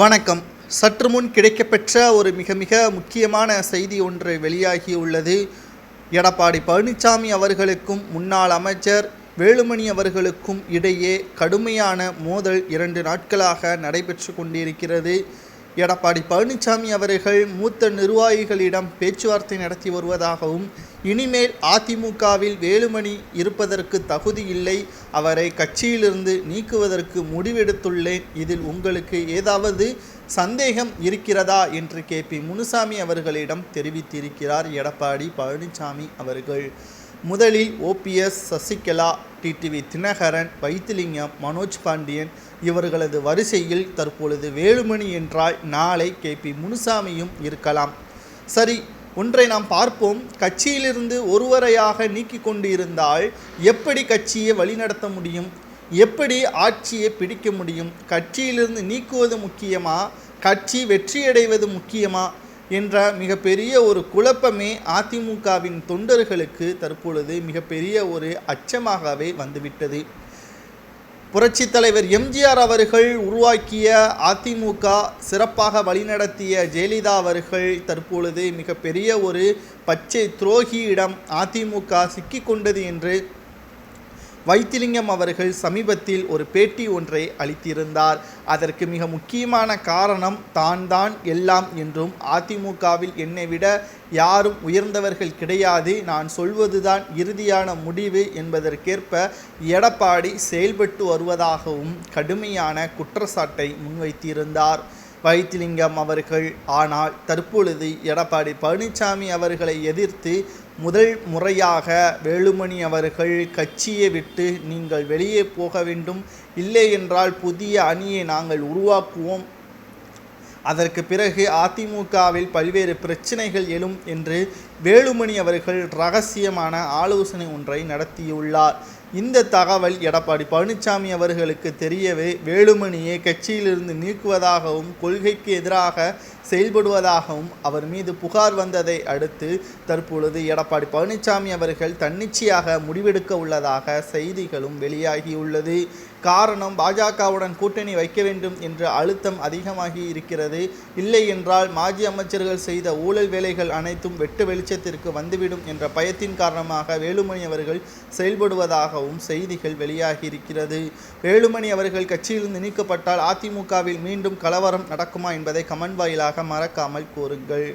வணக்கம். சற்று முன் கிடைக்கப்பெற்ற ஒரு மிக மிக முக்கியமான செய்தி ஒன்று வெளியாகியுள்ளது. எடப்பாடி பழனிசாமி அவர்களுக்கும் முன்னாள் அமைச்சர் வேலுமணி அவர்களுக்கும் இடையே கடுமையான மோதல் இரண்டு நாட்களாக நடைபெற்று கொண்டிருக்கிறது. எடப்பாடி பழனிசாமி அவர்கள் மூத்த நிர்வாகிகளிடம் பேச்சுவார்த்தை நடத்தி வருவதாகவும் இனிமேல் அதிமுகவில் வேலுமணி இருப்பதற்கு தகுதி இல்லை அவரை கட்சியிலிருந்து நீக்குவதற்கு முடிவெடுத்துள்ளேன். இதில் உங்களுக்கு ஏதாவது சந்தேகம் இருக்கிறதா? என்று கே. பி. முனுசாமி அவர்களிடம் தெரிவித்திருக்கிறார் எடப்பாடி பழனிசாமி அவர்கள். முதலில் ஓபிஎஸ் சசிகலா டிடிவி தினகரன் வைத்திலிங்கம் மனோஜ் பாண்டியன் இவர்களது வரிசையில் தற்பொழுது வேலுமணி என்றால் நாளை கே. பி. முனுசாமியும் இருக்கலாம். சரி ஒன்றை நாம் பார்ப்போம். கட்சியிலிருந்து ஒருவரையாக நீக்கி கொண்டு இருந்தால் எப்படி கட்சியை வழிநடத்த முடியும்? எப்படி ஆட்சியை பிடிக்க முடியும்? கட்சியிலிருந்து நீக்குவது முக்கியமா? கட்சி வெற்றியடைவது முக்கியமா? என்ற மிகப்பெரிய ஒரு குழப்பமே அதிமுகவின் தொண்டர்களுக்கு தற்பொழுது மிகப்பெரிய ஒரு அச்சமாகவே வந்துவிட்டது. புரட்சித் தலைவர் எம்ஜிஆர் அவர்கள் உருவாக்கிய அதிமுக சிறப்பாக வழிநடத்திய ஜெயலலிதா அவர்கள் தற்பொழுது மிகப்பெரிய ஒரு பச்சை துரோகியிடம் அதிமுக சிக்கிக்கொண்டது என்று வைத்திலிங்கம் அவர்கள் சமீபத்தில் ஒரு பேட்டி ஒன்றை அளித்திருந்தார். அதற்கு மிக முக்கியமான காரணம் தான் தான் எல்லாம் என்றும் அதிமுகவில் என்னை விட யாரும் உயர்ந்தவர்கள் கிடையாது. நான் சொல்வதுதான் இறுதியான முடிவு என்பதற்கேற்ப எடப்பாடி செயல்பட்டு வருவதாகவும் கடுமையான குற்றச்சாட்டை முன்வைத்திருந்தார். வைத்திலிங்கம் அவர்கள். ஆனால் தற்பொழுது எடப்பாடி பழனிசாமி அவர்களை எதிர்த்து முதல் முறையாக வேலுமணி அவர்கள் கட்சியை விட்டு நீங்கள் வெளியே போக வேண்டும் இல்லை என்றால் புதிய அணியை நாங்கள் உருவாக்குவோம். அதற்கு பிறகு அதிமுகவில் பல்வேறு பிரச்சனைகள் எழும் என்று வேலுமணி அவர்கள் ரகசியமான ஆலோசனை ஒன்றை நடத்தியுள்ளார். இந்த தகவல் எடப்பாடி பழனிசாமி அவர்களுக்கு தெரியவே வேலுமணியை கட்சியிலிருந்து நீக்குவதாகவும் கொள்கைக்கு எதிராக செயல்படுவதாகவும் அவர் மீது புகார் வந்ததை அடுத்து தற்பொழுது எடப்பாடி பழனிசாமி அவர்கள் தன்னிச்சையாக முடிவெடுக்க உள்ளதாக செய்திகளும் வெளியாகியுள்ளது. காரணம் பாஜகவுடன் கூட்டணி வைக்க வேண்டும் என்ற அழுத்தம் அதிகமாகி இருக்கிறது. இல்லை என்றால் மாஜி அமைச்சர்கள் செய்த ஊழல் வேலைகள் அனைத்தும் வெட்டு வெளிச்சத்திற்கு வந்துவிடும் என்ற பயத்தின் காரணமாக வேலுமணி அவர்கள் செயல்படுவதாகவும் செய்திகள் வெளியாகியிருக்கிறது. வேலுமணி அவர்கள் கட்சியிலிருந்து நீக்கப்பட்டால் அதிமுகவில் மீண்டும் கலவரம் நடக்குமா என்பதை கமெண்ட் வாயிலாக மறக்காமல் கூறுங்கள்.